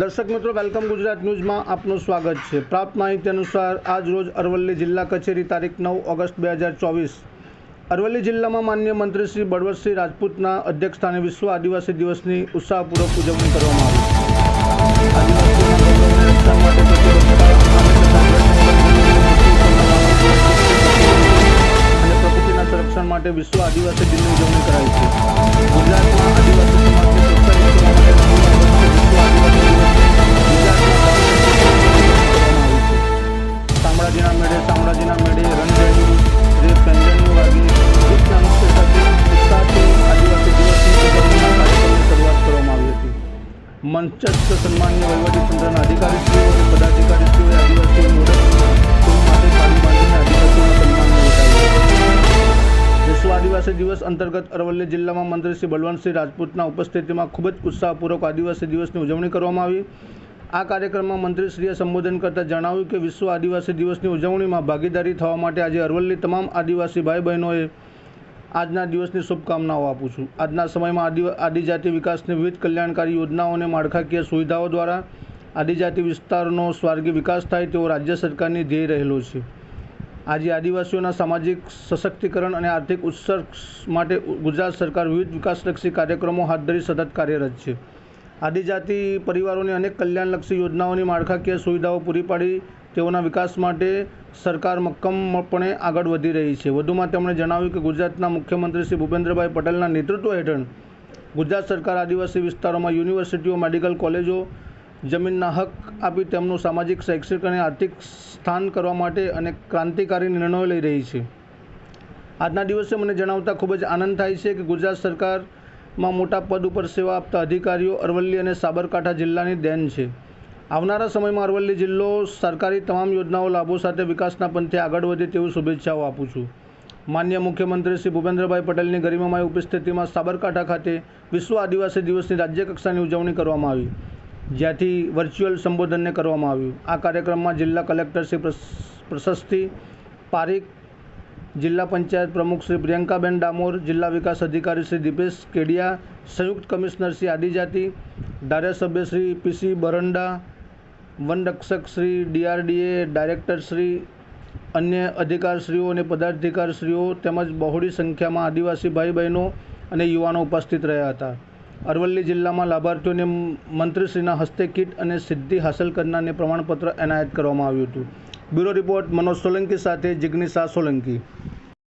દર્શક મિત્રો, વેલકમ ગુજરાત ન્યૂઝમાં આપનું સ્વાગત છે. પ્રાપ્ત માહિતી અનુસાર, આજ રોજ અરવલ્લી જિલ્લા કચેરી તારીખ નવ ઓગસ્ટ બે હજાર ચોવીસ, અરવલ્લી જિલ્લામાં માન્ય મંત્રી શ્રી બળવંતસિંહ રાજપૂતના અધ્યક્ષસ્થાને વિશ્વ આદિવાસી દિવસની ઉત્સાહપૂર્વક ઉજવણી કરવામાં આવી. પ્રકૃતિના સંરક્ષણ માટે વિશ્વ આદિવાસી દિનની ઉજવણી કરાઈ છે. ગુજરાતમાં આદિવાસી સમાજને મેળે, શામળાજીના મેળે ઉત્સાહથી આદિવાસી દિવસની શરૂઆત કરવામાં આવી હતી. મંચસ્થ સન્માનીય વહીવટીતંત્રના અધિકારીશ્રીઓ અને પદાધિકારીશ્રીઓએ સન્માનને વિશ્વ આદિવાસી દિવસ અંતર્ગત અરવલ્લી જિલ્લામાં મંત્રી શ્રી બલવંતસિંહ રાજપૂતના ઉપસ્થિતિમાં ખૂબ જ ઉત્સાહપૂર્વક આદિવાસી દિવસની ઉજવણી કરવામાં આવી. આ કાર્યક્રમમાં મંત્રીશ્રીએ સંબોધન કરતાં જણાવ્યું કે વિશ્વ આદિવાસી દિવસની ઉજવણીમાં ભાગીદારી થવા માટે આજે અરવલ્લી તમામ આદિવાસી ભાઈ બહેનોએ આજના દિવસની શુભકામનાઓ આપું છું. આજના સમયમાં આદિ, આદિજાતિ વિકાસની વિવિધ કલ્યાણકારી યોજનાઓ અને માળખાકીય સુવિધાઓ દ્વારા આદિજાતિ વિસ્તારનો સ્વાર્ગીય વિકાસ થાય તેવો રાજ્ય સરકારની ધ્યેય રહેલો છે. આજે આદિવાસીઓના સામાજિક સશક્તિકરણ અને આર્થિક ઉત્સર્ગ માટે ગુજરાત સરકાર વિવિધ વિકાસલક્ષી કાર્યક્રમો હાથ ધરી સતત કાર્યરત છે. આદિજાતિ પરિવારોને અનેક કલ્યાણલક્ષી યોજનાઓની માળખાકીય સુવિધાઓ પૂરી પાડી તેઓના વિકાસ માટે સરકાર મક્કમપણે આગળ વધી રહી છે. વધુમાં તેમણે જણાવ્યું કે ગુજરાતના મુખ્યમંત્રી શ્રી ભૂપેન્દ્રભાઈ પટેલના નેતૃત્વ હેઠળ ગુજરાત સરકાર આદિવાસી વિસ્તારોમાં યુનિવર્સિટીઓ, મેડિકલ કોલેજો, જમીનના હક આપી તેમનું સામાજિક, શૈક્ષણિક અને આર્થિક સ્થાન કરવા માટે અને ક્રાંતિકારી નિર્ણયો લઈ રહી છે. આજના દિવસે મને જણાવતા ખૂબ જ આનંદ થાય છે કે ગુજરાત સરકારમાં મોટા પદ ઉપર સેવા આપતા અધિકારીઓ અરવલ્લી અને સાબરકાંઠા જિલ્લાની દેન છે. આવનારા સમયમાં અરવલ્લી જિલ્લો સરકારી તમામ યોજનાઓ લાભો સાથે વિકાસના પંથે આગળ વધે તેવી શુભેચ્છાઓ આપું છું. માન્ય મુખ્યમંત્રી શ્રી ભૂપેન્દ્રભાઈ પટેલની ગરિમામય ઉપસ્થિતિમાં સાબરકાંઠા ખાતે વિશ્વ આદિવાસી દિવસની રાજ્યકક્ષાની ઉજવણી કરવામાં આવી. જ્યાંથી વર્ચ્યુઅલ સંબોધનને કરવામાં આવ્યું. આ કાર્યક્રમમાં જિલ્લા કલેક્ટર શ્રી પ્રશ- પ્રશસ્તિ પારીખ જિલ્લા પંચાયત પ્રમુખ શ્રી પ્રિયંકાબેન ડામોર, જિલ્લા વિકાસ અધિકારી શ્રી દીપેશ કેડિયા, સંયુક્ત કમિશનર શ્રી આદિજાતિ, ધારાસભ્ય શ્રી પીસી બરંડા વનરક્ષક શ્રી ડીઆરડીએ ડાયરેક્ટર શ્રી, અન્ય અધિકારશ્રીઓ અને પદાધિકારશ્રીઓ તેમજ બહોળી સંખ્યામાં આદિવાસી ભાઈ બહેનો અને યુવાનો ઉપસ્થિત રહ્યા હતા. અરવલ્લી જિલ્લામાં લાભાર્થીઓને મંત્રીશ્રીના હસ્તે કીટ અને સિદ્ધિ હાંસલ કરનારને પ્રમાણપત્ર એનાયત કરવામાં આવ્યું હતું. બ્યુરો રિપોર્ટ મનોજ સોલંકી સાથે જિગ્નિશા સોલંકી